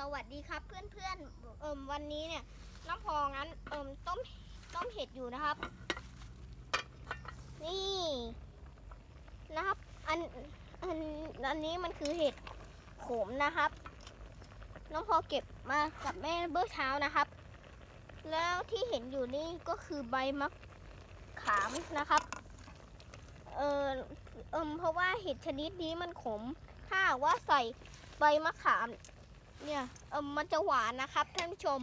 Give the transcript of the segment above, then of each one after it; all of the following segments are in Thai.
สวัสดีครับเพื่อนๆเอิมวันนี้เนี่ยน้ำพองั้นเอิมต้มต้มเห็ดอยู่นะครับ นี่นะครับอันอันอันนี้มันคือเห็ดโขมนะครับ น้องพอเก็บมากับแม่เมื่อเช้านะครับ แล้วที่เห็นอยู่นี่ก็คือใบมะขามนะครับเออเอิมเพราะว่าเห็ดชนิดนี้มันขม ถ้าว่าใส่ใบมะขาม เนี่ยเอิมมันจะหวานนะครับท่านผู้ชม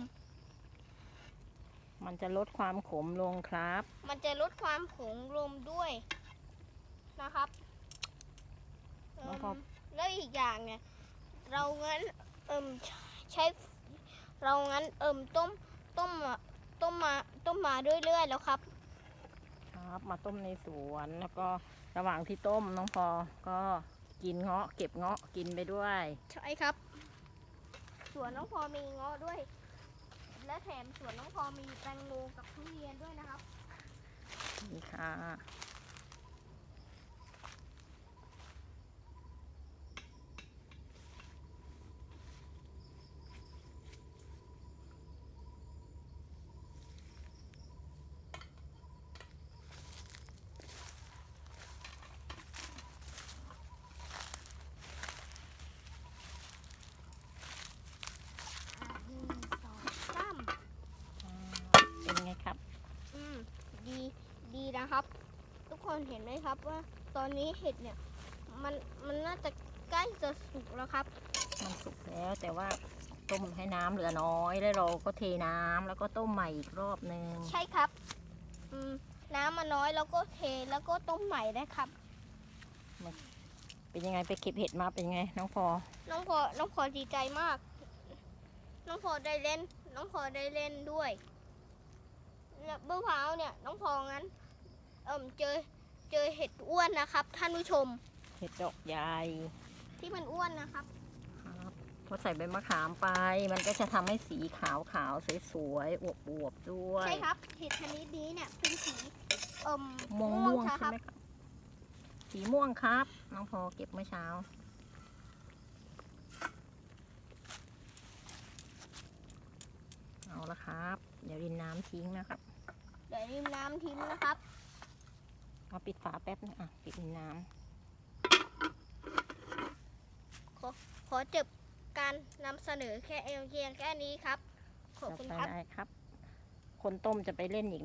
มันจะลดความขมลงครับ มันจะลดความขมลมด้วยนะครับเอิ่มแล้วก็แล้วอีกอย่างเนี่ย เรางั้นเอิมใช้เรางั้นเอิมต้มต้มมาต้มมาต้มมาเรื่อยๆแล้วครับ ครับ มาต้มในสวนแล้วก็ระหว่างที่ต้มน้องพอก็กินเงาะ เก็บเงาะกินไปด้วย ใช่ครับ สวนน้องพอมีเงาะด้วย และแถมสวนน้องพอมีแตงโมกับทุเรียนด้วยนะครับ นี่ค่ะ หนึ่งสองสาม เป็นไงครับ อืมดีดี นะครับ ทุกคนเห็นไหมครับว่าตอนนี้เห็ดเนี่ยมันมันน่าจะใกล้จะสุกแล้วครับ มันสุกแล้วแต่ว่าต้มให้น้ำเหลือน้อยแล้วเราก็เทน้ำแล้วก็ต้มใหม่อีกรอบนึงใช่ครับอืมน้ำมันน้อยแล้วก็เทแล้วก็ต้มใหม่นะครับเป็นยังไงไปเก็บเห็ดมาเป็นยังไง น้องพอ น้องพอน้องพอดีใจมาก น้องพอได้เล่น น้องพอได้เล่นด้วยแล้วเมื่อเช้าเนี่ย น้องพองั้น เอิ่มเจอเจอเห็ดอ้วนนะครับ ท่านผู้ชมเห็ดดอกใหญ่ที่มันอ้วนนะครับ ครับพอใส่ใบมะขามไป มันก็จะทำให้สีขาวขาวๆสวยๆอวบอวบๆด้วยใช่ครับเห็ดชนิดนี้เนี่ยเป็นสีเอิ่มม่วงม่วงใช่ใช่ไหมครับสีม่วงครับน้องพอเก็บเมื่อเช้า เอาละครับ เดี๋ยวรินน้ำทิ้งนะครับ เดี๋ยวริมน้ำทิ้งนะครับ เอาปิดฝาแป๊บนึงอะปิดรินน้ขอจบการนำเสนอแค่เอเพียงแค่นี้ครับขอบำคุณไปครับได้ครับ คนต้มจะไปเล่นอีก